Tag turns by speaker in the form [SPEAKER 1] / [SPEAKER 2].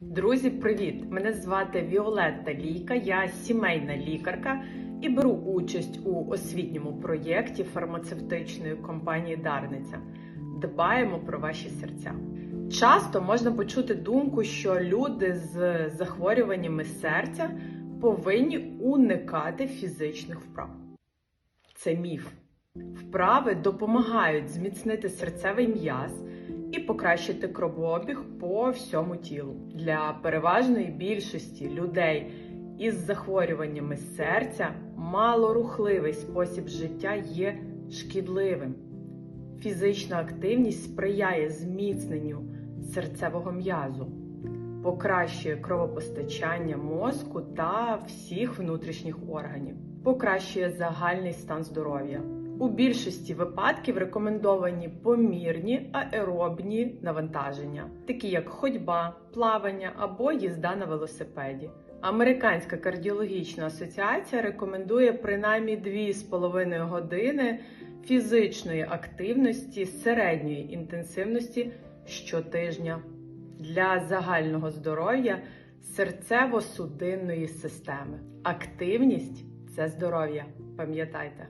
[SPEAKER 1] Друзі, привіт! Мене звати Віолетта Лійка, я сімейна лікарка і беру участь у освітньому проєкті фармацевтичної компанії Дарниця. Дбаємо про ваші серця. Часто можна почути думку, що люди з захворюваннями серця повинні уникати фізичних вправ. Це міф. Вправи допомагають зміцнити серцевий м'яз і покращити кровообіг по всьому тілу. Для переважної більшості людей із захворюваннями серця малорухливий спосіб життя є шкідливим. Фізична активність сприяє зміцненню серцевого м'язу, покращує кровопостачання мозку та всіх внутрішніх органів, покращує загальний стан здоров'я. У більшості випадків рекомендовані помірні аеробні навантаження, такі як ходьба, плавання або їзда на велосипеді. Американська кардіологічна асоціація рекомендує принаймні 2,5 години фізичної активності середньої інтенсивності щотижня для загального здоров'я серцево-судинної системи. Активність це здоров'я, пам'ятайте.